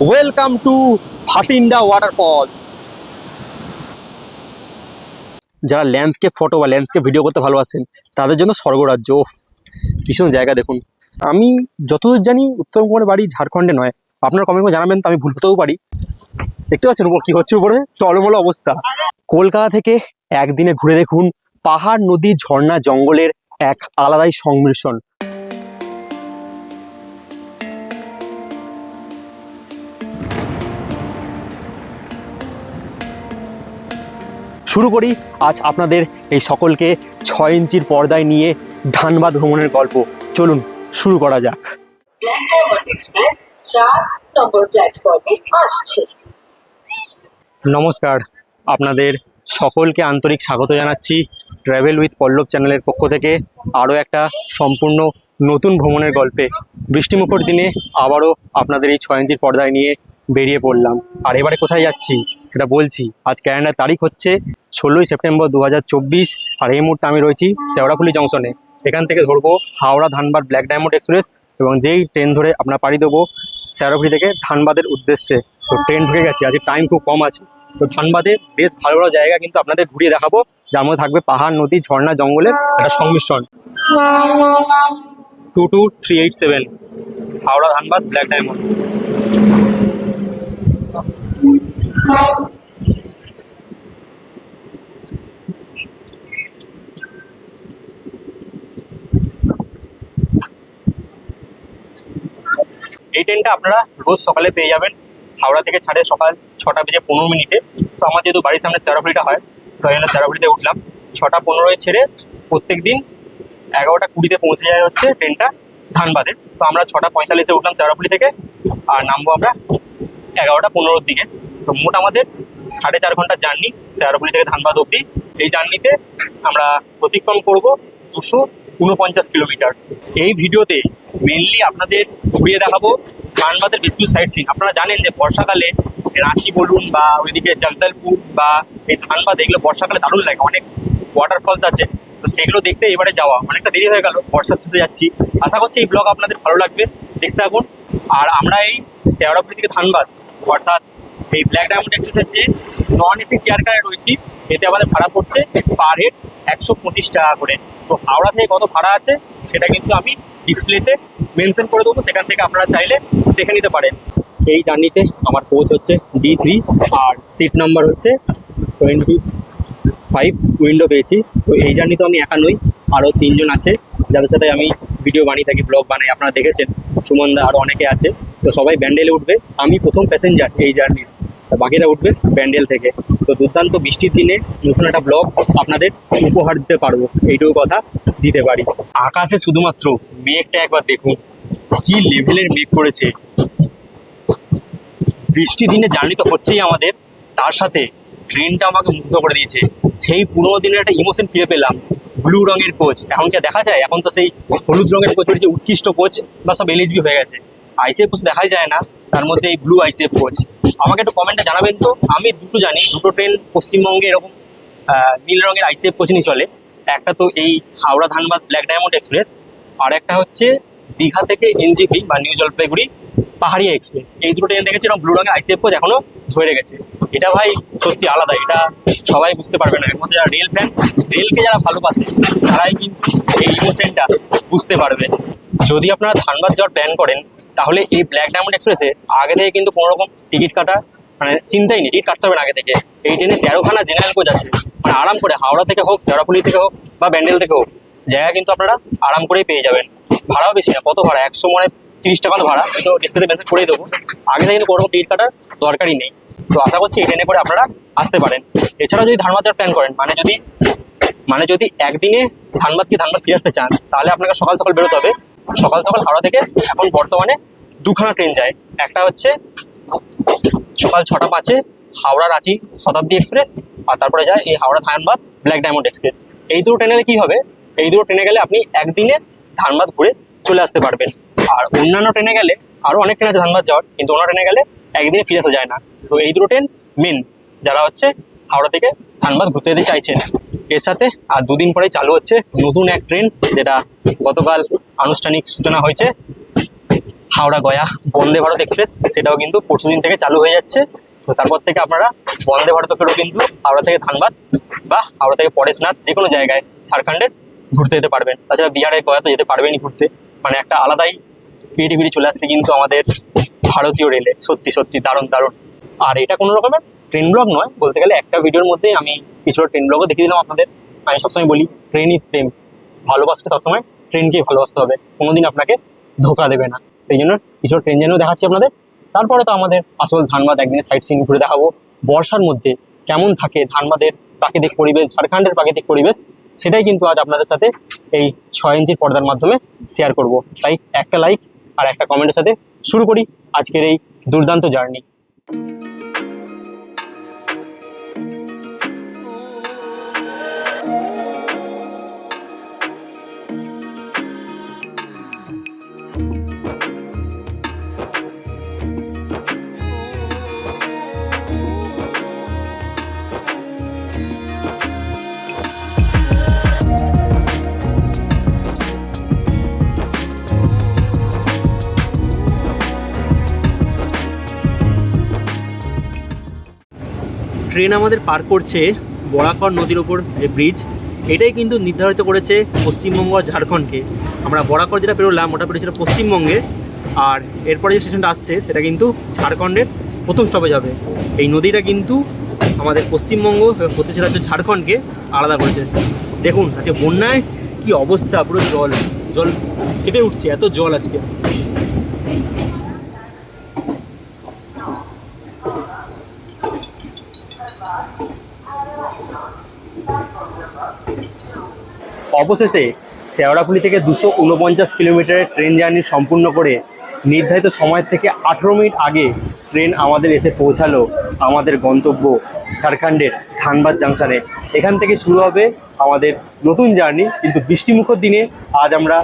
Welcome to Bhatinda waterfalls যারা landscape photo বা landscape video করতে ভালোবাসেন, তাদের জন্য স্বর্গরাজ্য। ওফ ভীষণ জায়গা দেখুন। আমি যতদূর জানি উত্তম কুমারের বাড়ি ঝাড়খণ্ডে নয়। আপনার কমেন্ট জানাবেন, তো আমি ভুল হতেও পারি। দেখতে পাচ্ছেন উপর কি হচ্ছে উপরে? টলমল অবস্থা। কলকাতা থেকে একদিনে ঘুরে দেখুন পাহাড়, নদী, ঝর্ণা, জঙ্গলের এক আলাদাই সংমিশ্রণ। শুরু করি। আজ আপনাদের এই সকলকে ছয় ইঞ্চির পর্দায় নিয়ে ধানবাদ ভ্রমণের গল্প। চলুন, শুরু করা যাক। নমস্কার, আপনাদের সকলকে আন্তরিক স্বাগত জানাচ্ছি ট্র্যাভেল উইথ পল্লব চ্যানেলের পক্ষ থেকে আরও একটা সম্পূর্ণ নতুন ভ্রমণের গল্পে। বৃষ্টিমুখর দিনে আবারও আপনাদের এই ছয় ইঞ্চির পর্দায় নিয়ে বেরিয়ে পড়লাম। আর এবারে কোথায় যাচ্ছি, সেটা বলছি। আজ ক্যালেন্ডার তারিখ হচ্ছে ষোলোই সেপ্টেম্বর দু হাজার চব্বিশ আর এই মুহূর্তে আমি রয়েছি শেওড়াফুলি জংশনে। এখান থেকে ধরবো Howrah Dhanbad black diamond express এবং যেই ট্রেন ধরে আপনার পাড়ি দেবো শেওড়াফুলি থেকে ধানবাদের উদ্দেশ্যে। তো ট্রেন ঢুকে গেছে, আজকে টাইম খুব কম আছে। তো ধানবাদে বেশ ভালো ভালো জায়গা কিন্তু আপনাদের ঘুরিয়ে দেখাবো। যার মধ্যে থাকবে পাহাড়, নদী, ঝর্ণা, জঙ্গলের একটা সংমিশ্রণ। Two two three eight seven, Howrah Dhanbad black diamond এই ট্রেনটা আপনারা রোজ সকালে পেয়ে যাবেন। হাওড়া থেকে ছাড়ে সকাল ছটা বেজে পনেরো মিনিটে। তো আমার যেহেতু বাড়ির সামনে সেরাফুলিটা হয়, তো এই জন্য সেরাফুলিতে উঠলাম। ছটা পনেরোয় ছেড়ে প্রত্যেক দিন এগারোটা কুড়িতে পৌঁছে যায় হচ্ছে ট্রেনটা ধানবাদে। তো আমরা ছটা পঁয়তাল্লিশে উঠলাম সেরাফুলি থেকে আর নামবো আমরা এগারোটা পনেরোর দিকে। তো মোট আমাদের সাড়ে চার ঘণ্টার জার্নি সেরাফুলি থেকে ধানবাদ অবধি। এই জার্নিতে আমরা অতিক্রম করব দুশো উনপঞ্চাশ কিলোমিটার। এই ভিডিওতে মেনলি আপনাদের ঘুরিয়ে দেখাবো ধানবাদের বেশ কিছু সাইট সিন আপনারা জানেন যে বর্ষাকালে রাঁচি বলুন বা ওইদিকে জগদলপুর বা এই ধানবাদ, এগুলো বর্ষাকালে দারুণ লাগে। অনেক ওয়াটারফলস আছে। তো সেগুলো দেখতে এবারে যাওয়া অনেকটা দেরি হয়ে গেল বর্ষা শেষে যাচ্ছি। আশা করছি এই ব্লগ আপনাদের ভালো লাগবে, দেখতে থাকুন। আর আমরা এই শেওড়াপুরি থেকে ধানবাদ, অর্থাৎ এই ব্ল্যাক ডায়মন্ড এক্সপ্রেসের যে নন এসি চেয়ার কারে রয়েছি, এতে আমাদের ভাড়া পড়ছে পার হেড একশো পঁচিশ টাকা করে। তো হাওড়া থেকে কত ভাড়া আছে, সেটা কিন্তু আমি ডিসপ্লেতে মেনশন করে দেবো। সেখান থেকে আপনারা চাইলে দেখে নিতে পারেন। এই জার্নিতে আমার কোচ হচ্ছে ডি থ্রি আর সিট নাম্বার হচ্ছে টোয়েন্টি ফাইভ উইন্ডো পেয়েছি। তো এই জার্নি তো আমি একা নই আরও তিনজন আছে। যাদের সাথে আমি ভিডিও বানিয়ে থাকি ব্লগ বানাই, আপনারা দেখেছেন। সুমনদা আরও অনেকে আছে। তো সবাই ব্যান্ডেলে উঠবে। আমি প্রথম প্যাসেঞ্জার এই জার্নির বাকিরা উঠবে ব্যান্ডেল থেকে। তো দুর্দান্ত বৃষ্টির দিনে নতুন একটা ব্লগ আপনাদের উপহার দিতে পারব। এইটুকু কথা দিতে পারি। আকাশে শুধুমাত্র মেঘটা একবার দেখুন, কি লেভেলের মেঘ করেছে। বৃষ্টির দিনে জার্নি তো হচ্ছেই আমাদের, তার সাথে ট্রেনটা আমাকে মুগ্ধ করে দিয়েছে। সেই পুরোনো দিনের একটা ইমোশন ফিরে পেলাম ব্লু রঙের কোচ এখন কি দেখা যায়? এখন তো সেই হলুদ রঙের কোচ হয়েছে উৎকৃষ্ট কোচ বা সব এলএচবি হয়ে গেছে। আইসিএফ কোচ দেখাই যায় না, তার মধ্যে এই ব্লু আইসিএফ কোচ আমাকে একটু কমেন্টে জানাবেন তো। আমি দুটো জানি, দুটো ট্রেন পশ্চিমবঙ্গে এরকম নীল রঙের আইসিএফ কোচ নিয়ে চলে। একটা তো এই Howrah Dhanbad black diamond express আর একটা হচ্ছে দীঘা থেকে এনজিপি বা নিউ জলপাইগুড়ি পাহাড়িয়া এক্সপ্রেস এই দুটো ট্রেন দেখেছি এরকম ব্লু রঙের আইসিএফ কোচ এখনও ধরে রেখেছে। এটা ভাই সত্যি আলাদা, এটা সবাই বুঝতে পারবে না। মধ্যে যারা রেল ফ্যান রেলকে যারা ভালোবাসে, তারাই কিন্তু এই ইমোশনটা বুঝতে পারবে। যদি আপনারা ধানবাদ যাওয়ার প্ল্যান করেন, তাহলে এই ব্ল্যাক ডায়মন্ড এক্সপ্রেসে আগে থেকে কিন্তু কোনো রকম টিকিট কাটা মানে চিন্তাই নেই, টিকিট কাটতে হবে আগে থেকে। এই ট্রেনে তেরোখানা জেনারেল কোচ আছে। মানে আরাম করে হাওড়া থেকে হোক শেরাপুলি থেকে হোক বা ব্যান্ডেল থেকে হোক, জায়গা কিন্তু আপনারা আরাম করেই পেয়ে যাবেন। ভাড়াও বেশি না, কত ভাড়া? একশো মানে তিরিশ টাকা ভাড়া। কিন্তু ডিসপ্লেতে মেসেজ করেই দেবো। আগে থেকে কিন্তু কোনো রকম টিকিট কাটার দরকারই নেই। তো আশা করছি এই ট্রেনে করে আপনারা আসতে পারেন। এছাড়াও যদি ধানবাদ প্ল্যান করেন মানে যদি মানে যদি একদিনে ধানবাদ কি ধানবাদ ফিরে আসতে চান, তাহলে আপনাকে সকাল সকাল বেরোতে হবে। সকাল সকাল হাওড়া থেকে এখন বর্তমানে দুখানা ট্রেন যায়। একটা হচ্ছে সকাল ছটা পাঁচে হাওড়া রাঁচি শতাব্দী এক্সপ্রেস আর তারপরে যায় এই Howrah Dhanbad black diamond express. এই দুটো ট্রেনে কি হবে? এই দুটো ট্রেনে গেলে আপনি একদিনে ধানবাদ ঘুরে চলে আসতে পারবেন। আর অন্যান্য ট্রেনে গেলে আরও অনেক ট্রেন আছে ধানবাদ যাওয়ার, কিন্তু অন্য ট্রেনে গেলে একদিনে ফিরে আসা যায় না। তো এই দুটো ট্রেন মেন যারা হচ্ছে হাওড়া থেকে ধানবাদ ঘুরতে যেতে চাইছেন। এর সাথে, আর দুদিন পরেই চালু হচ্ছে নতুন এক ট্রেন, যেটা গতকাল আনুষ্ঠানিক সূচনা হয়েছে। হাওড়া গয়া বন্দে ভারত এক্সপ্রেস, সেটাও কিন্তু পরশুদিন থেকে চালু হয়ে যাচ্ছে। তো তারপর থেকে আপনারা বন্দে ভারত করেও কিন্তু হাওড়া থেকে ধানবাদ বা হাওড়া থেকে পরেশনাথ যে কোনো জায়গায় ঝাড়খণ্ডের ঘুরতে যেতে পারবেন। তাছাড়া বিহারে গয়া তো যেতে পারবেনই ঘুরতে। মানে একটা আলাদাই ক্রিয়েটিভিটি চলে আসছে কিন্তু আমাদের ভারতীয় রেলে। সত্যি সত্যি, দারুণ দারুণ। আর এটা কোনো রকমের ট্রেন ব্লগ নয়, বলতে গেলে একটা ভিডিওর মধ্যে আমি কিছুটা ট্রেন ব্লগও দেখিয়ে দিলাম আপনাদের। আমি সবসময় বলি ট্রেন ইজ প্রেম ভালোবাসতে সবসময় ট্রেনকেই ভালোবাসতে হবে। কোনোদিন আপনাকে ধোকা দেবে না। সেই জন্য কিছু ট্রেন যেন দেখাচ্ছি আপনাদের। তারপরে তো আমাদের আসল ধানবাদ একদিনে সাইট সিন ঘুরে দেখাবো। বর্ষার মধ্যে কেমন থাকে ধানবাদের প্রাকৃতিক পরিবেশ, ঝাড়খণ্ডের প্রাকৃতিক পরিবেশ, সেটাই কিন্তু আজ আপনাদের সাথে এই ছয় ইঞ্চির পর্দার মাধ্যমে শেয়ার করব। তাই একটা লাইক আর একটা কমেন্টের সাথে শুরু করি আজকের এই দুর্দান্ত জার্নি ট্রেন আমাদের পার করছে বরাকর নদীর ওপর যে ব্রিজ এটাই কিন্তু নির্ধারিত করেছে পশ্চিমবঙ্গ আর ঝাড়খণ্ডকে। আমরা বরাকর যেটা পেরোলাম, ওটা পেরোছিল পশ্চিমবঙ্গে। আর এরপরে যে স্টেশনটা আসছে, সেটা কিন্তু ঝাড়খণ্ডের প্রথম স্টপেজ হবে। এই নদীটা কিন্তু আমাদের পশ্চিমবঙ্গ সেটা হচ্ছে ঝাড়খণ্ডকে আলাদা করেছে। দেখুন, আজকে বন্যায় কি অবস্থা, পুরো জল জল ফেটে উঠছে, এত জল আজকে। অবশেষে শেওড়াফুলি থেকে দুশো উনপঞ্চাশ কিলোমিটারের ট্রেন জার্নি সম্পূর্ণ করে নির্ধারিত সময়ের থেকে আঠেরো মিনিট আগে ট্রেন আমাদের এসে পৌঁছালো আমাদের গন্তব্য ঝাড়খণ্ডের ধানবাদ জাংশনে। এখান থেকে শুরু হবে আমাদের নতুন জার্নি, কিন্তু বৃষ্টিমুখর দিনে আজ আমরা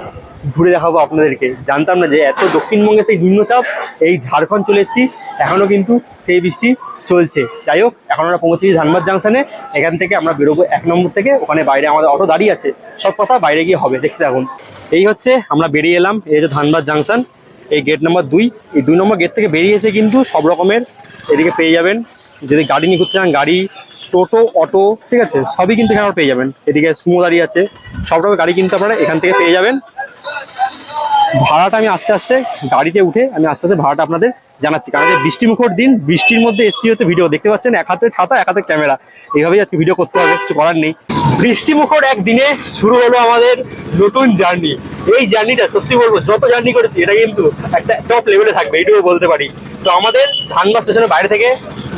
ঘুরে দেখাবো আপনাদেরকে। জানতাম না যে এত দক্ষিণবঙ্গে সেই নিম্নচাপ, এই ঝাড়খণ্ড চলে এসেছি এখনও কিন্তু সেই বৃষ্টি চলছে। যাই হোক, এখন আমরা পৌঁছেছি ধানবাদ জাংশনে এখান থেকে আমরা বেরোবো এক নম্বর থেকে। ওখানে বাইরে আমাদের অটো দাঁড়িয়ে আছে। সব কথা বাইরে গিয়ে হবে, দেখতে থাকুন। এই হচ্ছে আমরা বেরিয়ে এলাম, এই যে ধানবাদ জাংশন এই গেট নাম্বার দুই। এই দুই নম্বর গেট থেকে বেরিয়ে এসে কিন্তু সব রকমের এদিকে পেয়ে যাবেন। যদি গাড়ি নিয়ে ঘুরতে চান, গাড়ি, টোটো, অটো, ঠিক আছে, সবই কিন্তু এখানে পেয়ে যাবেন। এদিকে সুমো দাঁড়িয়ে আছে। সব রকমের গাড়ি কিন্তু আপনারা এখান থেকে পেয়ে যাবেন। ভাড়াটা আমি আস্তে আস্তে গাড়িতে উঠে আমি আস্তে আস্তে ভাড়াটা আপনাদের জানাচ্ছি। কারণ বৃষ্টিমুখর দিন, বৃষ্টির মধ্যে এসছি হচ্ছে ভিডিও। দেখতে পাচ্ছেন, এক হাতে ছাতা, এক হাতে ক্যামেরা। এইভাবেই আজকে ভিডিও করতে হবে, কিছু করার নেই। বৃষ্টিমুখর এক দিনে শুরু হলো আমাদের নতুন জার্নি। এই জার্নিটা, সত্যি বলব, যত জার্নি করেছি, এটা কিন্তু একটা টপ লেভেলে থাকবে এইটুকু বলতে পারি। তো আমাদের ধানবাদ স্টেশনের বাইরে থেকে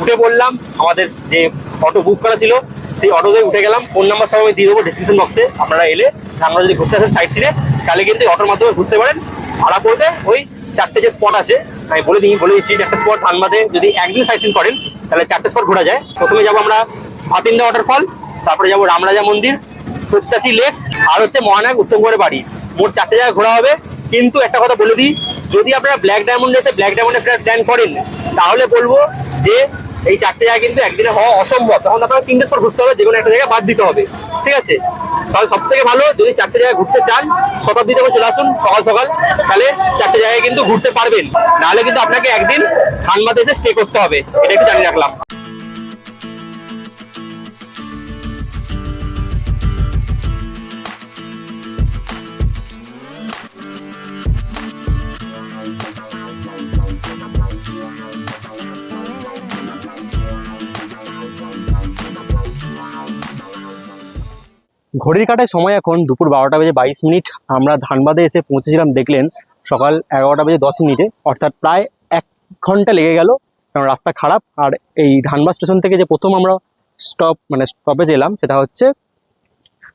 উঠে পড়লাম। আমাদের যে অটো বুক করা ছিল, সেই অটোতে উঠে গেলাম। ফোন নাম্বার সব আমি দিয়ে দেবো ডিসক্রিপশন বক্সে আপনারা এলে ধানবাদ যদি ঘুরতে আসেন সাইড সিনে তাহলে কিন্তু অটোর মাধ্যমে ঘুরতে পারেন। ভাড়া পড়বে ওই চারটে যে স্পট আছে, আমি বলে দিই, বলে দিচ্ছি, চারটে স্পট ধানবাদে যদি একদিন সাইড সিন করেন, তাহলে চারটে স্পট ঘোরা যায়। প্রথমে যাব আমরা ভাতিন্দা ওয়াটারফল তারপরে যাব রামরাজা মন্দির কোচ্চাচি লেক আর হচ্ছে মহানায়ক উত্তমগড়ের বাড়ি। মোট চারটে জায়গায় ঘোরা হবে। কিন্তু একটা কথা বলে দিই, যদি আপনারা ব্ল্যাক ডায়মন্ডে এসে ব্ল্যাক ডায়মন্ডে প্ল্যান করেন, তাহলে বলব যে এই চারটে জায়গা কিন্তু একদিনে হওয়া অসম্ভব। তখন আপনারা তিনটে স্পট ঘুরতে হবে যে কোনো একটা জায়গায় বাদ দিতে হবে। ঠিক আছে? তাহলে সব থেকে ভালো, যদি চারটে জায়গায় ঘুরতে চান, শতাব্দী থেকে চলে আসুন, সকাল সকাল, তাহলে চারটে জায়গায় কিন্তু ঘুরতে পারবেন। নাহলে কিন্তু আপনাকে একদিন ধানবাদে এসে স্টে করতে হবে। এটা একটু জানিয়ে রাখলাম। ঘড়ির কাটায় সময় এখন দুপুর বারোটা বেজে বাইশ মিনিট। আমরা ধানবাদে এসে পৌঁছেছিলাম, দেখলেন সকাল এগারোটা বেজে দশ মিনিটে। অর্থাৎ প্রায় এক ঘণ্টা লেগে গেল, কারণ রাস্তা খারাপ। আর এই ধানবাদ স্টেশন থেকে যে প্রথম আমরা স্টপ মানে স্টপেজ এলাম, সেটা হচ্ছে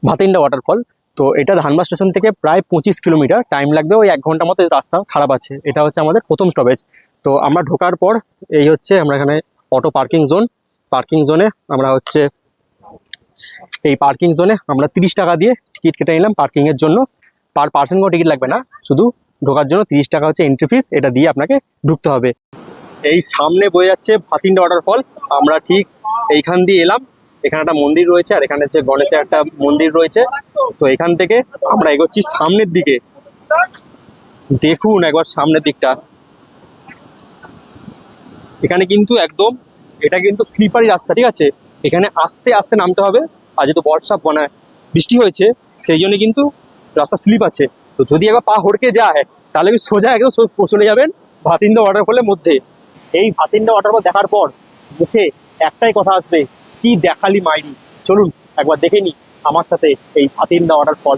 ভাতিন্ডা ওয়াটারফল তো এটা ধানবাদ স্টেশন থেকে প্রায় পঁচিশ কিলোমিটার। টাইম লাগবে ওই এক ঘণ্টা মতো, রাস্তা খারাপ আছে। এটা হচ্ছে আমাদের প্রথম স্টপেজ তো আমরা ঢোকার পর, এই হচ্ছে আমরা এখানে অটো পার্কিং জোন পার্কিং জোনে আমরা হচ্ছে এই পার্কিং জোনে আমরা তিরিশ টাকা দিয়ে টিকিট কেটে নিলাম পার্কিংয়ের জন্য। পার পার্সেন্ট কোনো টিকিট লাগবে না, শুধু ঢোকার জন্য তিরিশ টাকা হচ্ছে এন্ট্রি ফিস এটা দিয়ে আপনাকে ঢুকতে হবে। এই সামনে বয়ে যাচ্ছে ভাতিন্ডা ওয়াটারফল আমরা ঠিক এইখান দিয়ে এলাম। এখানে একটা মন্দির রয়েছে, আর এখানে হচ্ছে গণেশের একটা মন্দির রয়েছে। তো এখান থেকে আমরা এগোচ্ছি সামনের দিকে। দেখুন একবার সামনের দিকটা। এখানে কিন্তু একদম, এটা কিন্তু স্লিপারি রাস্তা, ঠিক আছে? এখানে আস্তে আস্তে নামতে হবে। আর যেহেতু বর্ষা মানে বৃষ্টি হয়েছে, সেই জন্য কিন্তু রাস্তা স্লিপ আছে। তো যদি একবার পা হড়কে যায়, তাহলে কি সোজা একদম চলে যাবেন ভাতিন্দা ওয়াটারফলের মধ্যে। এই ভাতিন্দা ওয়াটারফল দেখার পর মুখে একটাই কথা আসবে, কি দেখালি মাইরি? চলুন একবার দেখে নি আমার সাথে এই ভাতিন্দা ওয়াটারফল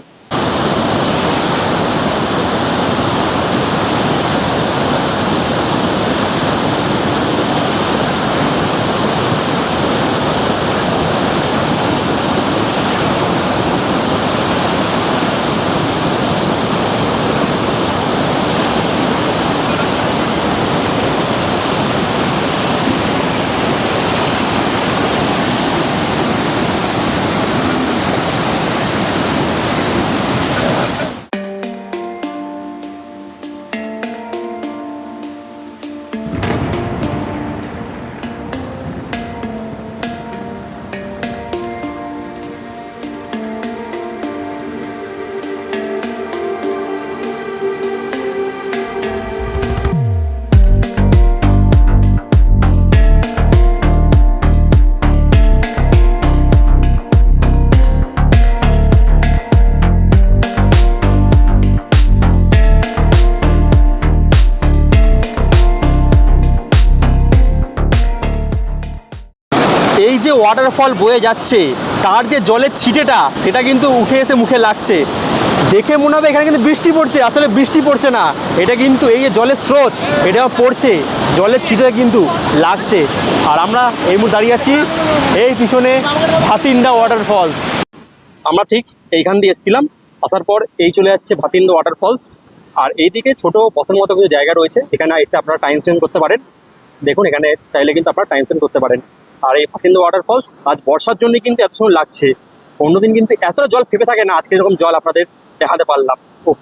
ওয়াটারফল বয়ে যাচ্ছে, তার যে জলের ছিটেটা, সেটা কিন্তু উঠে এসে মুখে লাগছে। দেখে মনে হবে এখানে কিন্তু বৃষ্টি পড়ছে, আসলে বৃষ্টি পড়ছে না। এটা কিন্তু এই যে জলের স্রোত এটা পড়ছে। জলের ছিটেটা কিন্তু লাগছে। আর আমরা এই মুহূর্তে দাঁড়িয়ে আছি, এই পিছনে ভাতিন্ডা ওয়াটারফলস আমরা ঠিক এইখান দিয়ে এসেছিলাম, আসার পর এই চলে যাচ্ছে ভাতিন্দ ওয়াটারফলস আর এইদিকে ছোট বসের মতো কিছু জায়গা রয়েছে, এখানে এসে আপনারা টাইম স্পেন্ড করতে পারেন। দেখুন, এখানে চাইলে কিন্তু আপনারা টাইম স্পেন্ড করতে পারেন। আর এই ভাতিন্দ ওয়াটারফলস আজ বর্ষার জন্য কিন্তু এত সময় লাগছে। অন্যদিন কিন্তু এতটা জল ফেপে থাকে না, আজকে এরকম জল আপনাদের দেখাতে পারলাম। উফ।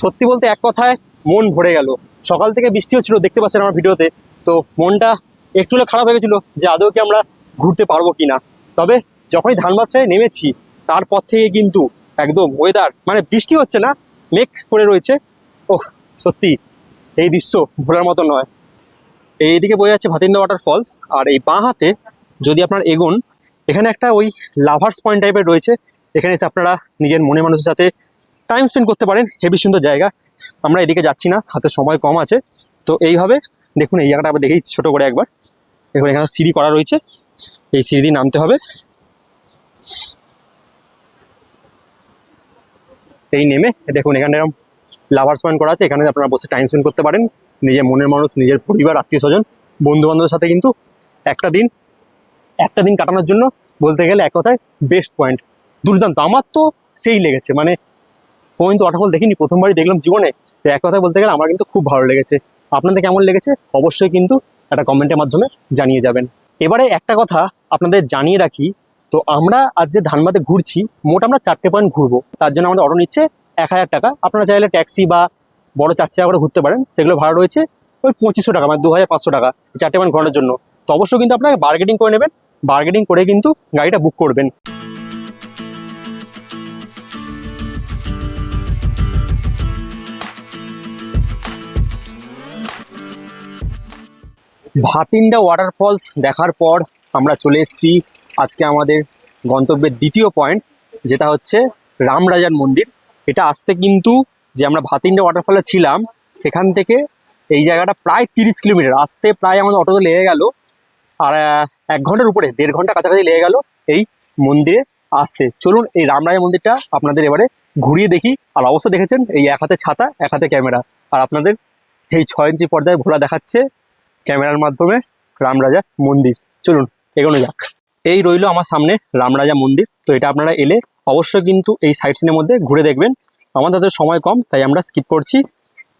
সত্যি বলতে এক কথায় মন ভরে গেল। সকাল থেকে বৃষ্টি হচ্ছিল দেখতে পাচ্ছেন আমার ভিডিওতে। তো মনটা একটু হলে খারাপ হয়ে গেছিল যে আদৌ কি আমরা ঘুরতে পারব কিনা। তবে যখনই ধানবাদ ছেড়ে নেমেছি, তারপর থেকে কিন্তু একদম ওয়েদার মানে বৃষ্টি হচ্ছে না, মেঘ করে রয়েছে। ওহ সত্যি, এই দৃশ্য ভোলার মতো নয়। এইদিকে বয়ে যাচ্ছে ভাতিন্দা ওয়াটার ফলস, আর এই বাঁ হাতে যদি আপনার এগোন, এখানে একটা ওই লাভার্স পয়েন্ট টাইপের রয়েছে। এখানে এসে আপনারা নিজের মনে মানুষের সাথে টাইম স্পেন্ড করতে পারেন হেবি সুন্দর জায়গা। আমরা এদিকে যাচ্ছি না, হাতে সময় কম আছে। তো এইভাবে দেখুন, এই জায়গাটা আবার দেখেই ছোটো করে একবার। দেখুন, এখানে সিঁড়ি করা রয়েছে। এই সিঁড়ি দিয়ে নামতে হবে। এই নেমে, দেখুন, এখানে এরকম লাভার্স পয়েন্ট করা আছে। এখানে আপনারা বসে টাইম স্পেন্ড করতে পারেন। নিজের মনের মানুষ, নিজের পরিবার, আত্মীয় স্বজন বন্ধু বান্ধবের সাথে কিন্তু একটা দিন একটা দিন কাটানোর জন্য বলতে গেলে এক কথায় বেস্ট পয়েন্ট দুর্দান্ত। আমার তো সেই লেগেছে। মানে তো ওয়াটারফল দেখিনি, প্রথমবারই দেখলাম জীবনে। তো এক কথায় বলতে গেলে আমার কিন্তু খুব ভালো লেগেছে। আপনাদের কেমন লেগেছে? অবশ্যই কিন্তু একটা কমেন্টের মাধ্যমে জানিয়ে যাবেন। এবারে একটা কথা আপনাদের জানিয়ে রাখি, তো আমরা আজ যে ধানবাদে ঘুরছি, মোট আমরা চারটে পয়েন্ট ঘুরবো। তার জন্য আমাদের অটো নিচ্ছে এক হাজার টাকা। আপনারা চাইলে ট্যাক্সি বা বড় চার চাকা করে ঘুরতে পারেন, সেগুলো ভাড়া রয়েছে ওই পঁচিশশো টাকা মানে দু হাজার পাঁচশো টাকা চারটে পয়েন্ট ঘোরানোর জন্য। তো অবশ্যই কিন্তু আপনারা বার্গেটিং করে নেবেন বার্গেটিং করে কিন্তু গাড়িটা বুক করবেন। ভাতিন্ডা ওয়াটারফলস দেখার পর আমরা চলে এসেছি আজকে আমাদের গন্তব্যের দ্বিতীয় পয়েন্ট যেটা হচ্ছে রামরাজার মন্দির। এটা আসতে কিন্তু যে আমরা ভাতিন্ডা ওয়াটারফলে ছিলাম, সেখান থেকে এই জায়গাটা প্রায় তিরিশ কিলোমিটার। আসতে প্রায় আমাদের অটোতে লেগে গেল, আর এক ঘণ্টার উপরে, দেড় ঘণ্টা কাছাকাছি লেগে গেল এই মন্দিরে আসতে। চলুন এই রামরাজা মন্দিরটা আপনাদের এবারে ঘুরিয়ে দেখি, আর অবশ্য দেখেছেন এই এক হাতে ছাতা, এক হাতে ক্যামেরা। আর আপনাদের এই ছয় ইঞ্চি পর্দায় ভোলা দেখাচ্ছে ক্যামেরার মাধ্যমে রামরাজা মন্দির। চলুন, এগোনো যাক। এই রইল আমার সামনে রামরাজা মন্দির। তো এটা আপনারা এলে অবশ্যই কিন্তু এই সাইট সিনের মধ্যে ঘুরে দেখবেন। আমাদের হাতে সময় কম, তাই আমরা স্কিপ করছি।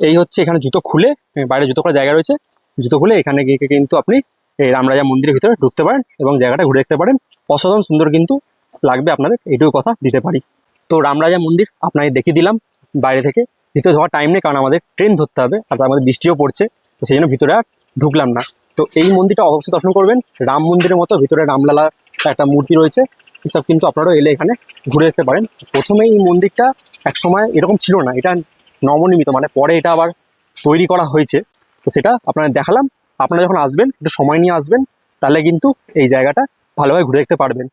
এই হচ্ছে এখানে জুতো খুলে বাইরে জুতো করার জায়গা রয়েছে। জুতো খুলে এখানে গিয়ে কিন্তু আপনি, এই রামরাজা মন্দিরের ভিতরে ঢুকতে পারেন এবং জায়গাটা ঘুরে দেখতে পারেন। অসাধারণ সুন্দর কিন্তু লাগবে আপনাদের এইটুকু কথা দিতে পারি। তো রামরাজা মন্দির আপনাকে দেখিয়ে দিলাম বাইরে থেকে। ভিতরে যাওয়ার টাইম নেই, কারণ আমাদের ট্রেন ধরতে হবে আর মধ্যে বৃষ্টিও পড়ছে, তো সেই জন্য ভিতরে আর ঢুকলাম না। তো এই মন্দিরটা অবশ্যই দর্শন করবেন। রাম মন্দিরের মতো ভিতরে রামলালা একটা মূর্তি রয়েছে, এসব কিন্তু আপনারাও এলে এখানে ঘুরে দেখতে পারেন। প্রথমে এই মন্দিরটা এক সময় এরকম ছিল না, এটা নবনির্মিত মানে পরে এটা আবার তৈরি করা হয়েছে। তো সেটা আপনারা দেখালাম, আপনারা যখন আসবেন, একটু সময় নিয়ে আসবেন, তাহলে কিন্তু এই জায়গাটা ভালোভাবে ঘুরে দেখতে পারবেন।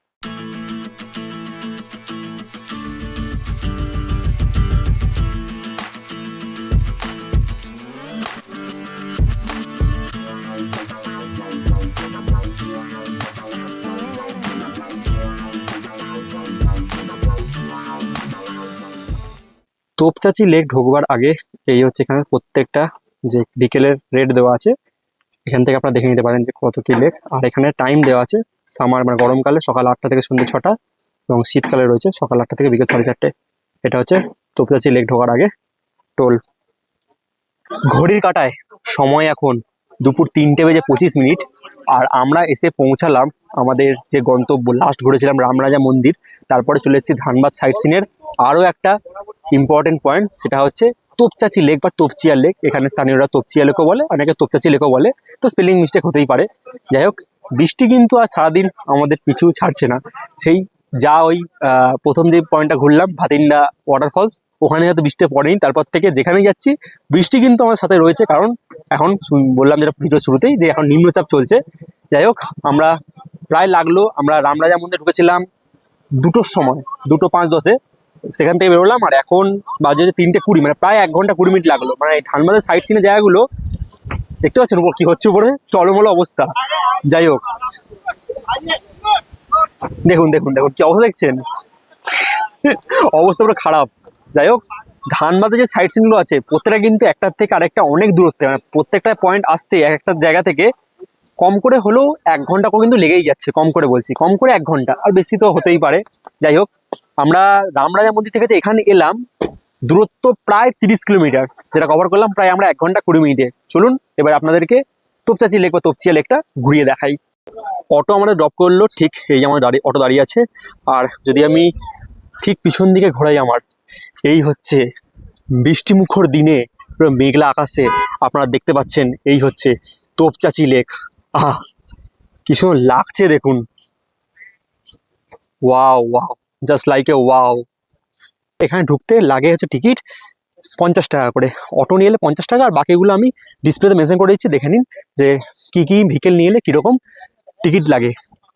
তোপচাচি লেক ঢোকবার আগে এই হচ্ছে এখানে প্রত্যেকটা যে বিকেলের রেট দেওয়া আছে, এখান থেকে আপনারা দেখে নিতে পারেন যে কত কী লেক। আর এখানে টাইম দেওয়া আছে সামার মানে গরমকালে সকাল আটটা থেকে সন্ধ্যে ছটা এবং শীতকালে রয়েছে সকাল আটটা থেকে বিকেল সাড়ে চারটে। এটা হচ্ছে তোপচাচি লেক ঢোকার আগে টোল। ঘড়ির কাটায় সময় এখন দুপুর তিনটে বেজে পঁচিশ মিনিট আর আমরা এসে পৌঁছালাম আমাদের যে গন্তব্য লাস্ট ঘুরেছিলাম রামরাজা মন্দির, তারপরে চলে এসেছি ধানবাদ সাইট সিনের। আরও একটা ইম্পর্টেন্ট পয়েন্ট সেটা হচ্ছে তোপচাচি লেক বা তোপচিয়া লেক এখানে স্থানীয়রা তোপচিয়া লেকও বলে, অনেকে তোপচাচি লেকও বলে। তো স্পেলিং মিস্টেক হতেই পারে। যাই হোক, বৃষ্টি কিন্তু আর সারাদিন আমাদের পিছু ছাড়ছে না। সেই যা ওই প্রথম যে পয়েন্টটা ঘুরলাম, ভাতিন্ডা ওয়াটারফলস ওখানে হয়তো বৃষ্টি পড়েনি। তারপর থেকে যেখানেই যাচ্ছি, বৃষ্টি কিন্তু আমার সাথে রয়েছে। কারণ এখন বললাম যেটা ভিডিও শুরুতেই, যে এখন নিম্নচাপ চলছে। যাই হোক, আমরা প্রায় লাগল। আমরা রামরাজা মন্দিরে ঢুকেছিলাম দুটোর সময়, দুটো পাঁচ দশে। সেখান থেকে বেরোলাম আর এখন বাজে হচ্ছে তিনটে কুড়ি মানে প্রায় এক ঘণ্টা কুড়ি মিনিট লাগল। মানে এই ধানবাদের সাইড সিনের জায়গাগুলো, দেখতে পাচ্ছেন উপর কি হচ্ছে উপরে? চলমল অবস্থা। যাই হোক। দেখুন দেখুন দেখুন, কি অবস্থা দেখছেন? অবস্থা পুরো খারাপ। যাই হোক, ধানবাদে যে সাইড সিনগুলো আছে, প্রত্যেকটা কিন্তু একটার থেকে আরেকটা অনেক দূরত্বে মানে প্রত্যেকটা পয়েন্ট আসতে এক একটা জায়গা থেকে কম করে হলেও এক ঘণ্টা করে কিন্তু লেগেই যাচ্ছে, কম করে বলছি। কম করে এক ঘণ্টা, আর বেশি তো হতেই পারে। যাই হোক আমরা রামরাজা মন্দির থেকে যে এখানে এলাম, দূরত্ব প্রায় তিরিশ কিলোমিটার, যেটা কভার করলাম প্রায় আমরা এক ঘণ্টা কুড়ি মিনিটে। চলুন, এবার আপনাদেরকে তোপচাচি লেক বা তোপচিয়া লেকটা ঘুরিয়ে দেখাই। অটো আমাদের ড্রপ করল, ঠিক এই আমার দাঁড়িয়ে, অটো দাঁড়িয়ে আছে। আর যদি আমি ঠিক পিছন দিকে ঘোরাই আমার, এই হচ্ছে বৃষ্টিমুখর দিনে পুরো মেঘলা আকাশে আপনারা দেখতে পাচ্ছেন, এই হচ্ছে তোপচাচি লেক আহ, কি লাগছে দেখুন। Wow wow just like a wow এখানে ঢুকতে লাগে হচ্ছে টিকিট পঞ্চাশ টাকা করে। অটো নিয়ে এলে পঞ্চাশ টাকা আর বাকিগুলো আমি ডিসপ্লেতে মেনশন করে দিচ্ছি, দেখে নিন যে কী কী ভেহিকেল নিয়ে এলে কীরকম টিকিট লাগে।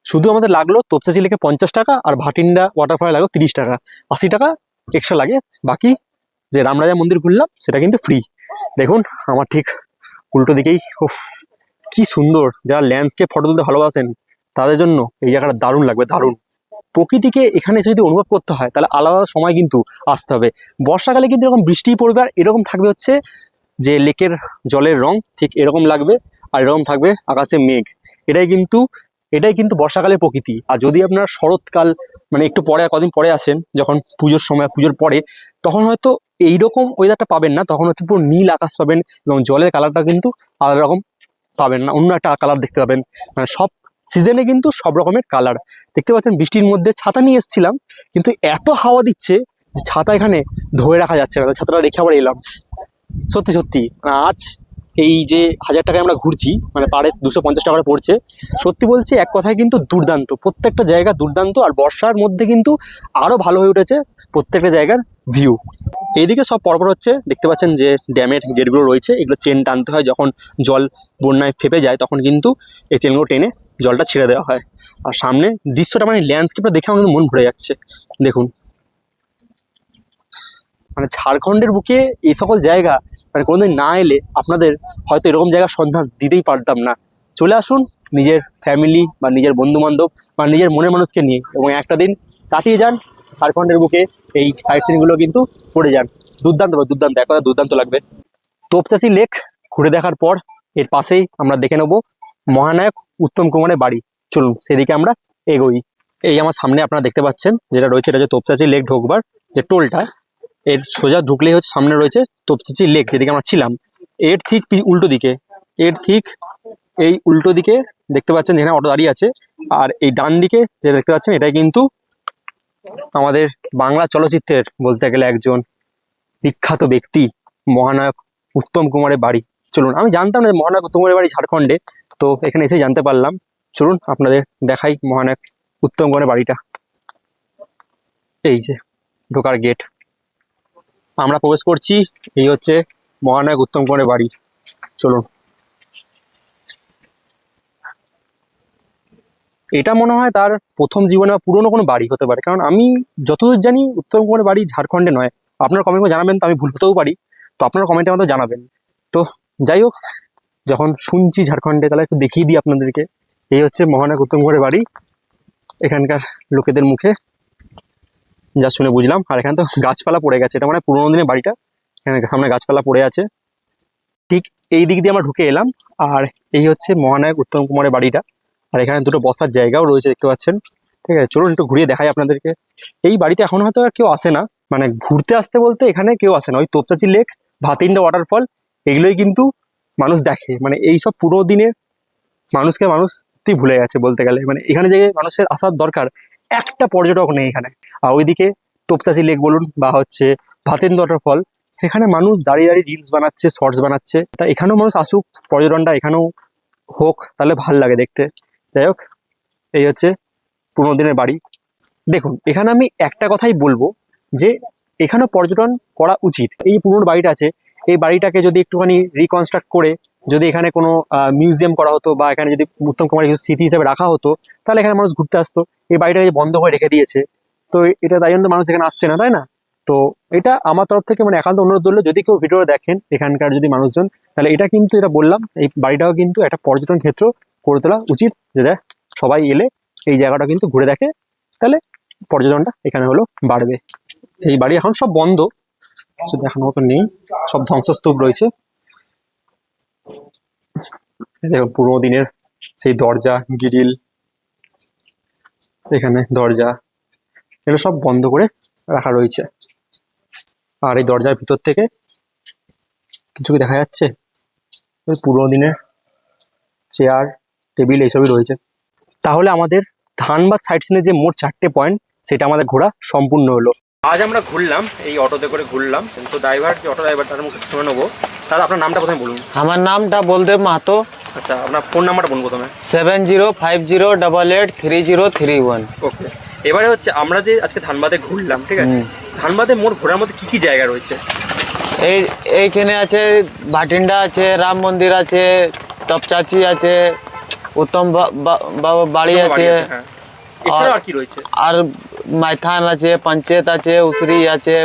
শুধু আমাদের লাগল তোপচাচি লেকে পঞ্চাশ টাকা আর ভাটিন্ডা ওয়াটারফলে লাগল তিরিশ টাকা। আশি টাকা এক্সট্রা লাগে। বাকি যে রামরাজা মন্দির ঘুরলাম, সেটা কিন্তু ফ্রি দেখুন, আমার ঠিক উল্টো দিকেই, উফ, কি সুন্দর। যারা ল্যান্ডস্কেপ ফটো তুলতে ভালোবাসেন, তাদের জন্য এই জায়গাটা দারুণ লাগবে, দারুণ। প্রকৃতিকে এখানে এসে যদি অনুভব করতে হয়, তাহলে আলাদা সময় কিন্তু আসতে হবে। বর্ষাকালে কিন্তু এরকম বৃষ্টি পড়বে আর এরকম থাকবে হচ্ছে যে লেকের জলের রং, ঠিক এরকম লাগবে আর এরকম থাকবে আকাশে মেঘ। এটাই কিন্তু এটাই কিন্তু বর্ষাকালের প্রকৃতি। আর যদি আপনার শরৎকাল মানে একটু পরে, কদিন পরে আসেন, যখন পুজোর সময়, পুজোর পরে, তখন হয়তো এইরকম ওয়েদারটা পাবেন না। তখন হচ্ছে পুরো নীল আকাশ পাবেন এবং জলের কালারটা কিন্তু আলাদা রকম পাবেন না। অন্য একটা কালার দেখতে পাবেন। মানে সব সিজনে কিন্তু সব রকমের কালার দেখতে পাচ্ছেন, বৃষ্টির মধ্যে ছাতা নিয়ে এসেছিলাম, কিন্তু এত হাওয়া দিচ্ছে যে ছাতা এখানে ধরে রাখা যাচ্ছে না। ছাতাটা রেখে আবার এলাম। সত্যি সত্যি মানে আজ এই যে হাজার টাকায় আমরা ঘুরছি মানে পাড়ে দুশো পঞ্চাশ টাকা পড়ছে, সত্যি বলছি এক কথায় কিন্তু দুর্দান্ত। প্রত্যেকটা জায়গা দুর্দান্ত, আর বর্ষার মধ্যে কিন্তু আরও ভালো হয়ে উঠেছে প্রত্যেকটা জায়গার ভিউ এইদিকে সব পরপর হচ্ছে, দেখতে পাচ্ছেন যে ড্যামের গেটগুলো রয়েছে, এগুলো চেন টানতে হয়। যখন জল বন্যায় ফেপে যায়, তখন কিন্তু এই চেনগুলো টেনে জলটা ছেড়ে দেওয়া হয়। আর সামনে দৃশ্যটা মানে ল্যান্ডস্কেপটা দেখে কিন্তু মন ভরে যাচ্ছে। দেখুন। মানে ঝাড়খণ্ডের বুকে এই সকল জায়গা মানে কোনোদিন না এলে আপনাদের হয়তো এরকম জায়গার সন্ধান দিতেই পারতাম না। চলে আসুন নিজের ফ্যামিলি বা নিজের বন্ধু বান্ধব বা নিজের মনের মানুষকে নিয়ে এবং একটা দিন কাটিয়ে যান ঝাড়খণ্ডের বুকে এই সাইট সিনগুলো কিন্তু পড়ে যান। দুর্দান্ত বা দুর্দান্ত। এক কথা দুর্দান্ত লাগবে। তোপচাচি লেক ঘুরে দেখার পর এর পাশেই আমরা দেখে নেব মহানায়ক উত্তম কুমারের বাড়ি। চলুন, সেদিকে আমরা এগোই। এই আমার সামনে আপনারা দেখতে পাচ্ছেন, যেটা রয়েছে, এটা হচ্ছে তোপচাচি লেক ঢোকবার যে টোলটা। এর সোজা ঢুকলেই হচ্ছে সামনে রয়েছে তোপচাচি লেক, যেদিকে আমরা ছিলাম। এর ঠিক উল্টো দিকে, এর ঠিক এই উল্টো দিকে দেখতে পাচ্ছেন যেখানে অটো দাঁড়িয়ে আছে। আর এই ডান দিকে যে দেখতে পাচ্ছেন, এটাই কিন্তু আমাদের বাংলা চলচ্চিত্রের বলতে গেলে একজন বিখ্যাত ব্যক্তি, মহানায়ক উত্তম কুমারের বাড়ি। চলুন, আমি জানতাম না মহানায়ক উত্তম কুমারের বাড়ি ঝাড়খণ্ডে। তো এখানে এসে জানতে পারলাম। চলুন আপনাদের দেখাই মহানায়ক উত্তম কুমারের বাড়িটা। এই যে, ঢোকার গেট আমরা প্রবেশ করছি, এই হচ্ছে মহানায়ক উত্তম কুমারের বাড়ি। চলুন। এটা মনে হয় তার প্রথম জীবনে বা পুরনো কোনো বাড়ি হতে পারে। কারণ আমি যতদূর জানি উত্তম বাড়ি ঝাড়খণ্ডে নয়। আপনারা কমেন্ট জানাবেন, তো আমি ভুল হতেও পারি। তো আপনারা কমেন্টে আমাদের জানাবেন। তো যাই হোক যখন শুনছি ঝাড়খণ্ডে, তাহলে একটু দেখিয়ে দিই আপনাদেরকে। এই হচ্ছে উত্তম কুমারের বাড়ি। এখানকার লোকেদের মুখে। যা শুনে বুঝলাম। আর এখানে তো গাছপালা পড়ে গেছে। এটা মানে পুরোনো দিনের বাড়িটা। এখানে সামনে গাছপালা পড়ে আছে। ঠিক এই দিক দিয়ে আমরা ঢুকে এলাম। আর এই হচ্ছে মহানায়ক উত্তম কুমারের বাড়িটা। আর এখানে দুটো বসার জায়গাও রয়েছে, দেখতে পাচ্ছেন। ঠিক আছে, চলুন একটু ঘুরিয়ে দেখাই আপনাদেরকে। এই বাড়িতে এখন হয়তো আর কেউ আসে না। মানে ঘুরতে আসতে বলতে এখানে কেউ আসে না। ওই তোপচাচি লেক, ভাতিন্ডা ওয়াটারফল এগুলোই কিন্তু মানুষ দেখে। মানে এই সব পুরো দিনের মানুষকে মানুষ সত্যি ভুলে গেছে বলতে গেলে। মানে এখানে যে মানুষের আসার দরকার, একটা পর্যটক নেই এখানে। আর ওইদিকে তোপচাচি লেক বলুন বা হচ্ছে ভাতেন্দ্র ফল, সেখানে মানুষ দাঁড়িয়ে দাঁড়িয়ে রিলস বানাচ্ছে শর্টস বানাচ্ছে। তা এখানেও মানুষ আসুক, পর্যটনটা এখানেও হোক, তাহলে ভালো লাগে দেখতে। যাই হোক, এই হচ্ছে পুরোনো দিনের বাড়ি। দেখুন, এখানে আমি একটা কথাই বলব যে এখানেও পর্যটন করা উচিত। এই পুরনো বাড়িটা আছে এই বাড়িটাকে যদি একটুখানি রিকনস্ট্রাক্ট করে যদি এখানে কোনো মিউজিয়াম করা হতো বা এখানে যদি উত্তম কুমারের কিছু স্মৃতি হিসেবে রাখা হতো, তাহলে এখানে মানুষ ঘুরতে আসতো। এই বাড়িটাকে বন্ধ করে রেখে দিয়েছে। তো এটা তাই জন্য মানুষ এখানে আসছে না, তাই না? তো এটা আমার তরফ থেকে মানে একান্ত অনুরোধ করল যদি কেউ ভিডিও দেখেন, এখানকার যদি মানুষজন, তাহলে এটা কিন্তু এটা বললাম, এই বাড়িটাও কিন্তু একটা পর্যটন ক্ষেত্র করে তোলা উচিত যে দেখ, সবাই এলে এই জায়গাটা কিন্তু ঘুরে দেখে, তাহলে পর্যটনটা এখানে হলো বাড়বে। এই বাড়ি এখন সব বন্ধ। কিছু দেখানোর মতো নেই। সব ধ্বংসস্তূপ রয়েছে। দেখুন পুরোনো দিনের সেই দরজা, গিরিল, এখানে দরজা, এগুলো সব বন্ধ করে রাখা রয়েছে। আর এই দরজার ভিতর থেকে কিছু দেখা যাচ্ছে? পুরোনো দিনের চেয়ার, টেবিল এইসবই রয়েছে। তাহলে আমাদের ধানবাদ সাইড সিনের যে মোট চারটে পয়েন্ট, সেটা আমাদের ঘোরা সম্পূর্ণ হলো। আজ আমরা ঘুরলাম এই অটোতে করে ঘুরলাম। তো ড্রাইভার যে অটো ড্রাইভার তার মুখে শুনে নেব। তাহলে আপনার নামটা প্রথমে বলুন। আমার নামটা বলদেব মাহাতো। আচ্ছা আপনার ফোন নাম্বারটা বলুন প্রথমে। Seven zero five zero double eight three zero three one. Okay. এবারে হচ্ছে আমরা যে আজকে ধানবাদে ঘুরলাম ঠিক আছে। ধানবাদে মোট ঘোরার মধ্যে কী কী জায়গা রয়েছে? এই এইখানে আছে ভাটিন্ডা আছে রাম মন্দির আছে তপচাচি আছে উত্তম বাবা বাড়ি আছে। হ্যাঁ। আর কি রয়েছে? আর মাইথান আছে পঞ্চায়েত আছে উসরি আছে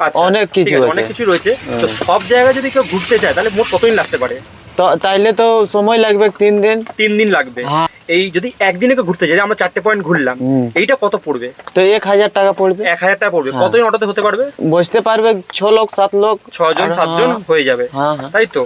আচ্ছা অনেক কিছু। অনেক কিছু রয়েছে। তো সব জায়গায় যদি কেউ ঘুরতে চায় তাহলে মোট কতদিন লাগতে পারে? তো তাইলে তো সময় লাগবে তিন দিন। তিন দিন লাগবে। হ্যাঁ। এই যদি একদিনে ঘুরতে যাই যে আমরা চারটে পয়েন্ট ঘুরলাম এইটা কত পড়বে? তো এক হাজার টাকা পড়বে। এক হাজার টাকা পড়বে। হ্যাঁ। কতদিন অটোতে হতে পারবে? বসতে পারবে ছ লোক সাত লোক। ছজন সাতজন হ্যাঁ, হয়ে যাবে। হ্যাঁ তাই তো?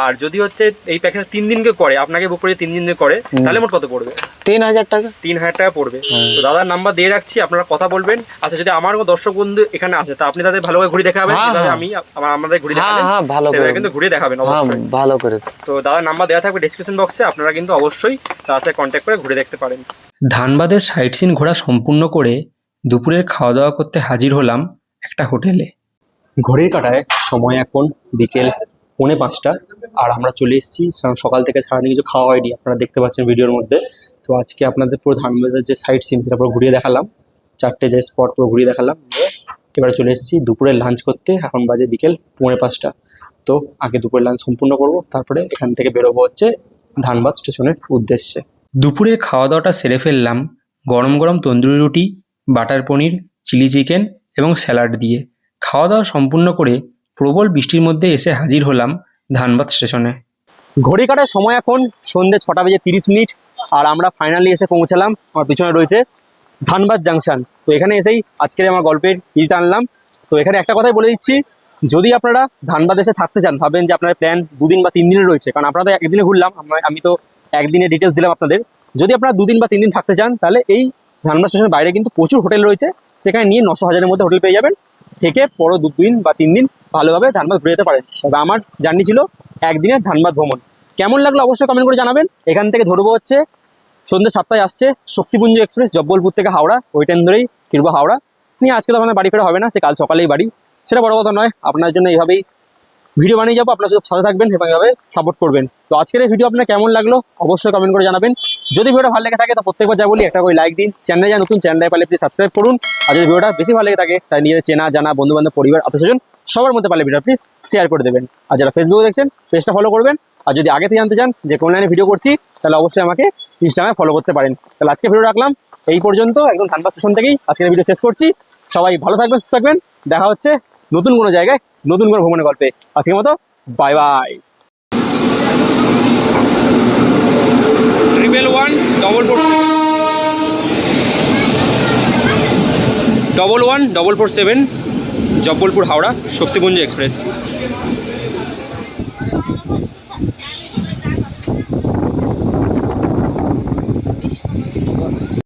আর যদি হচ্ছে এই প্যাকেজ তিন দিন কেউ করে আপনাকে বুক করে তিন দিন করে তাহলে মোট কত পড়বে? তিন হাজার টাকা। তিন হাজার টাকা পড়বে। তো দাদার নাম্বার দিয়ে রাখছি আপনারা কথা বলবেন। আচ্ছা যদি আমার দর্শক বন্ধু এখানে আসে তা আপনি তাদের ভালো করে ঘুরে দেখাবেন। আমি আমার আমাদের ঘুরে দেখাবেন ভালো করে। কিন্তু ঘুরে দেখাবেন অবশ্যই। ভালো করে। তো দাদার নাম্বার দেওয়া থাকবে ডিসক্রিপশন বক্সে আপনারা কিন্তু অবশ্যই তার সাথে কন্ট্যাক্ট করে ঘুরে দেখতে পারেন। ধানবাদের সাইট সিন ঘোরা সম্পূর্ণ করে দুপুরের খাওয়া দাওয়া করতে হাজির হলাম একটা হোটেলে। ঘড়ির কাটায় সময় এখন বিকেল পৌনে পাঁচটা আর আমরা চলে এসেছি সকাল থেকে সারাদিন কিছু খাওয়া হয়নি আপনারা দেখতে পাচ্ছেন ভিডিওর মধ্যে। তো আজকে আপনাদের পুরো ধানবাদের যে সাইট সিন সেটা পুরো ঘুরিয়ে দেখালাম চারটে যে স্পট পুরো ঘুরিয়ে দেখালাম। এবারে চলে এসেছি দুপুরে লাঞ্চ করতে এখন বাজে বিকেল পৌনে পাঁচটা। তো আগে দুপুরের লাঞ্চ সম্পূর্ণ করব তারপরে এখান থেকে বেরোবো হচ্ছে ধানবাদ স্টেশনের উদ্দেশ্যে। দুপুরের খাওয়া দাওয়াটা সেরে ফেললাম গরম গরম তন্দুরি রুটি, বাটার পনির, চিলি চিকেন এবং স্যালাড দিয়ে। খাওয়া দাওয়া সম্পূর্ণ করে প্রবল বৃষ্টির মধ্যে এসে হাজির হলাম ধানবাদ স্টেশনে। ঘড়ি কাটার সময় এখন সন্ধ্যে ছটা বেজে তিরিশ মিনিট আর আমরা ফাইনালি এসে পৌঁছালাম, আমার পিছনে রয়েছে ধানবাদ জাংশন তো এখানে এসেই আজকের আমার গল্পের ইলটা আনলাম। তো এখানে একটা কথাই বলে দিচ্ছি, যদি আপনারা ধানবাদ এসে থাকতে চান, ভাবেন যে আপনার প্ল্যান দুদিন বা তিন দিনের রয়েছে, কারণ আপনারা তো একদিনে ঘুরলাম আমি তো একদিনে ডিটেলস দিলাম আপনাদের। যদি আপনারা দুদিন বা তিন দিন থাকতে চান, তাহলে এই ধানবাদ স্টেশনের বাইরে কিন্তু প্রচুর হোটেল রয়েছে। সেখানে নিয়ে নশো হাজারের মধ্যে হোটেল পেয়ে যাবেন। থেকে পরও দু দিন বা তিন দিন ভালোভাবে ধানবাদ ঘুরে যেতে পারেন। তবে আমার জার্নি ছিল একদিনের ধানবাদ ভ্রমণ। কেমন লাগল অবশ্যই কমেন্ট করে জানাবেন। এখান থেকে ধরবো হচ্ছে, সন্ধ্যে সাতটায় আসছে শক্তিপুঞ্জ এক্সপ্রেস, জব্বলপুর থেকে হাওড়া, ওই ট্রেন ধরেই ফিরবো হাওড়া। নিয়ে আজকে তো আপনার বাড়ি ফেরা হবে না, সে কাল সকালেই বাড়ি। সেটা বড় কথা নয় আপনার জন্য এইভাবেই ভিডিও বানিয়ে যাব, আপনার সাথে সাথে থাকবেন এবং এভাবে সাপোর্ট করবেন। তো আজকের এই ভিডিও আপনার কেমন লাগল, অবশ্যই কমেন্ট করে জানাবেন। যদি ভিডিওটা ভালো লেগে থাকে, তো প্রত্যেকবার যা বলি, একটা করে লাইক দিন। চ্যানেলে যা নতুন চ্যানেলে পারলে প্লিজ সাবস্ক্রাইব করুন। আর যদি ভিডিওটা বেশি ভালো লেগে থাকে তাই নিজের চেনা, জানা বন্ধু বান্ধব পরিবার আত্মস্বজন সবার মধ্যে পারলে ভিডিও প্লিজ শেয়ার করে দেবেন। আর যারা ফেসবুকে দেখছেন পেজটা ফলো করবেন। আর যদি আগে থেকে জানতে চান যে কোন লাইনে ভিডিও করছি, তাহলে অবশ্যই আমাকে ইনস্টাগ্রামে ফলো করতে পারেন। তাহলে আজকে ভিডিও রাখলাম। এই পর্যন্ত, একদম ধানবাদ স্টেশন থেকেই আজকের ভিডিও শেষ করছি। সবাই ভালো থাকবেন, সুস্থ থাকবেন। দেখা হচ্ছে নতুন কোনো জায়গায়। নতুন কোনো ভ্রমণের গল্পে আজকের মতো। Bye bye one double four double one double four seven Jabalpur Howrah Shaktipunj express